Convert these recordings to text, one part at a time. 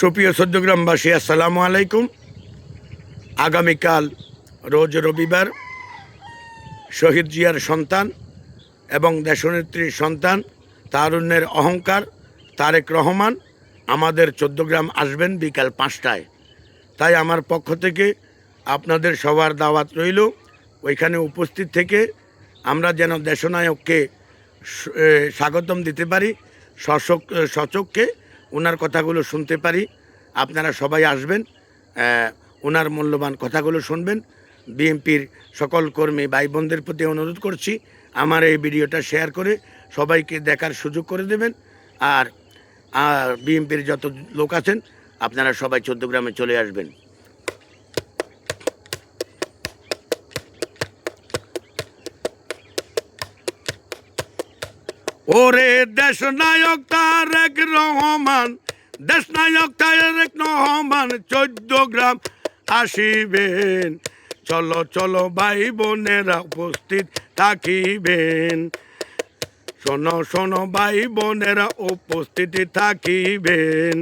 সুপ্রিয় সদ্যগ্রামবাসী আসসালামু আলাইকুম। আগামীকাল রোজ রবিবার শহীদ জিয়ার সন্তান এবং দেশনেত্রীর সন্তান, তারুণ্যের অহংকার, তারেক রহমান আমাদের চোদ্দগ্রাম আসবেন বিকাল পাঁচটায়। তাই আমার পক্ষ থেকে আপনাদের সবার দাওয়াত রইল, ওইখানে উপস্থিত থেকে আমরা যেন দেশনায়ককে স্বাগতম দিতে পারি সচককে ওনার কথাগুলো শুনতে পারি। আপনারা সবাই আসবেন ওনার মূল্যবান কথাগুলো শুনবেন। বিএনপির সকল কর্মী ভাই বোনদের প্রতি অনুরোধ করছি, আমার এই ভিডিওটা শেয়ার করে সবাইকে দেখার সুযোগ করে দেবেন। আর বিএনপির যত লোক আছেন, আপনারা সবাই চোদ্দগ্রামে চলে আসবেন। ওরে দেশ নায়ক তারেক রহমান। দেশ নায়ক তারেক রহমান। চোদ্দ গ্রাম আসিবেন। চলো চলো ভাই বোনেরা উপস্থিত থাকিবেন। শোনো শোনো ভাই বোনেরা উপস্থিত থাকিবেন।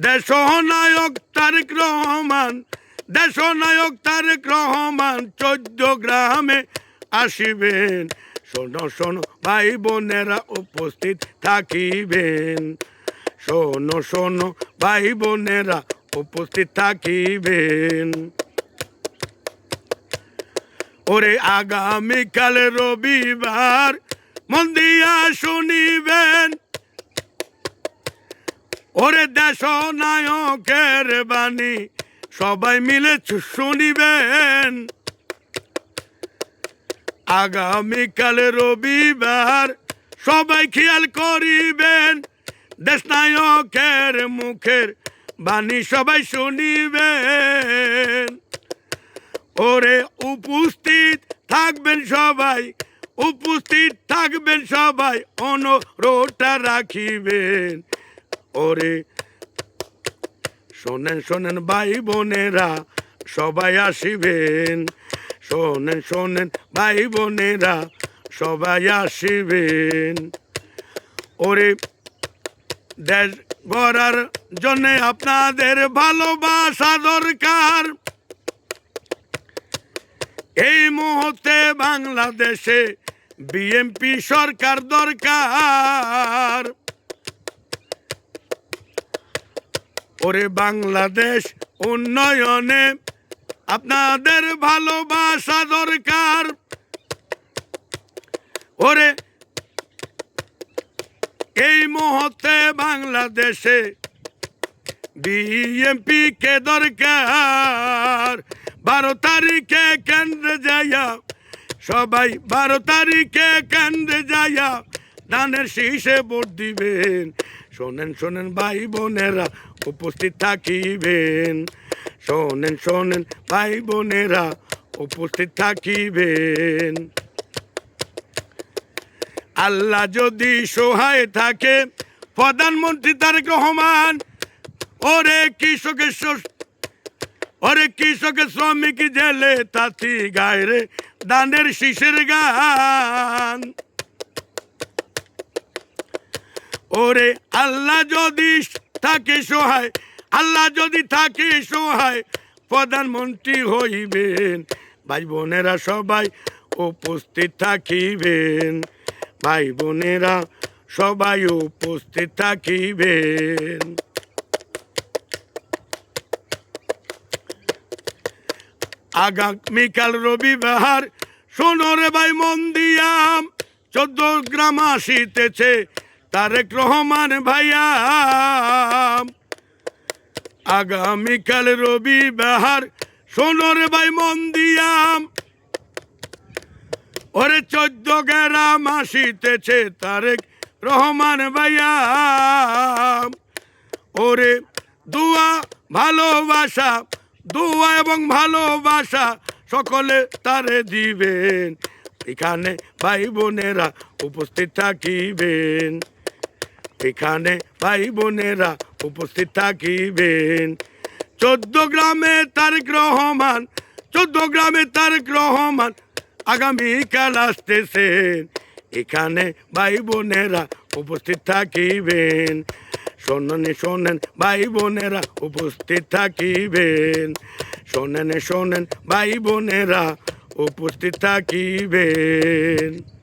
দেশ নায়ক তারেক রহমান। দেশ নায়ক তারেক রহমান। চোদ্দ গ্রামে আসিবেন। শোনো শোনো, ভাই বোনেরা উপস্থিত থাকিবেন। শোনো শোনো, ভাই বোনেরা উপস্থিত থাকিবেন। ওরে আগামীকাল রবিবার মন দিয়া শুনিবেন। ওরে দেশ নায়কের বাণী সবাই মিলে শুনিবেন। আগামীকাল রবিবার সবাই খেয়াল করিবেন দেশ নায়কের মুখের বাণী সবাই শুনিবেন। ওরে উপস্থিত থাকবেন সবাই, উপস্থিত থাকবেন সবাই অনুরোধটা রাখিবেন। ওরে শোনেন শোনেন ভাই বোনেরা, সবাই আসিবেন। শোনেন শোনেন ভাই বোনেরা, সবাই আসিবেন। ওরে দেশ গড়ার জন্যে আপনাদের ভালোবাসা দরকার। এই মুহূর্তে বাংলাদেশে বিএমপি সরকার দরকার। ওরে বাংলাদেশ উন্নয়নে আপনাদের ভালোবাসা দরকার। ওরে, এই মুহূর্তে বাংলাদেশে বিএমপি কে দরকার। বারো তারিখে কেন্দ্রে যাইয়া, সবাই বারো তারিখে কেন্দ্রে যাইয়া ধানের শীষে ভোট দিবেন। শোনেন শোনেন ভাই বোনেরা, উপস্থিত থাকিবেন। শোনেন শোনেন, ভাই বোনেরা উপস্থিত থাকিবেন। আল্লাহ যদি সহায় থাকে, প্রধানমন্ত্রী তারেক রহমান, ওরে কৃষকের ওরে কৃষকের শ্রমিক জেলে তাঁতি গায়ে রে দানের শীষের গান। ওরে আল্লাহ যদি থাকে সহায় আল্লাহ যদি থাকে সহায়, প্রধানমন্ত্রী হইবেন ভাই বোনেরা সবাই উপস্থিত থাকিবেন। ভাই বোনেরা সবাই উপস্থিত থাকিবেন। আগামীকাল রবিবার, শোনো রে ভাই মন দিয়াম চোদ্দ গ্রাম আসিতেছে, তারেক রহমান ভাইয়া আগামীকাল রবিবার শোনো রে ভাই মন দিয়াম ওরে চোদ্দ গ্রাম আসিতেছে তারেক রহমান ভাইয়া ওরে দুয়া, ভালোবাসা, দুয়া এবং ভালোবাসা সকলে তারে দিবেন। এখানে ভাই বোনেরা উপস্থিত থাকিবেন। এখানে ভাই বোনেরা উপস্থিত থাকিবেন। চোদ্দ গ্রামে তারেক রহমান, চোদ্দ গ্রামে তারেক রহমান আগামীকাল আসতেছেন। এখানে ভাই বোনেরা উপস্থিত থাকিবেন। শোনেন শোনেন ভাই বোনেরা উপস্থিত থাকিবেন। শোনেন শোনেন ভাই বোনেরা উপস্থিত থাকিবেন।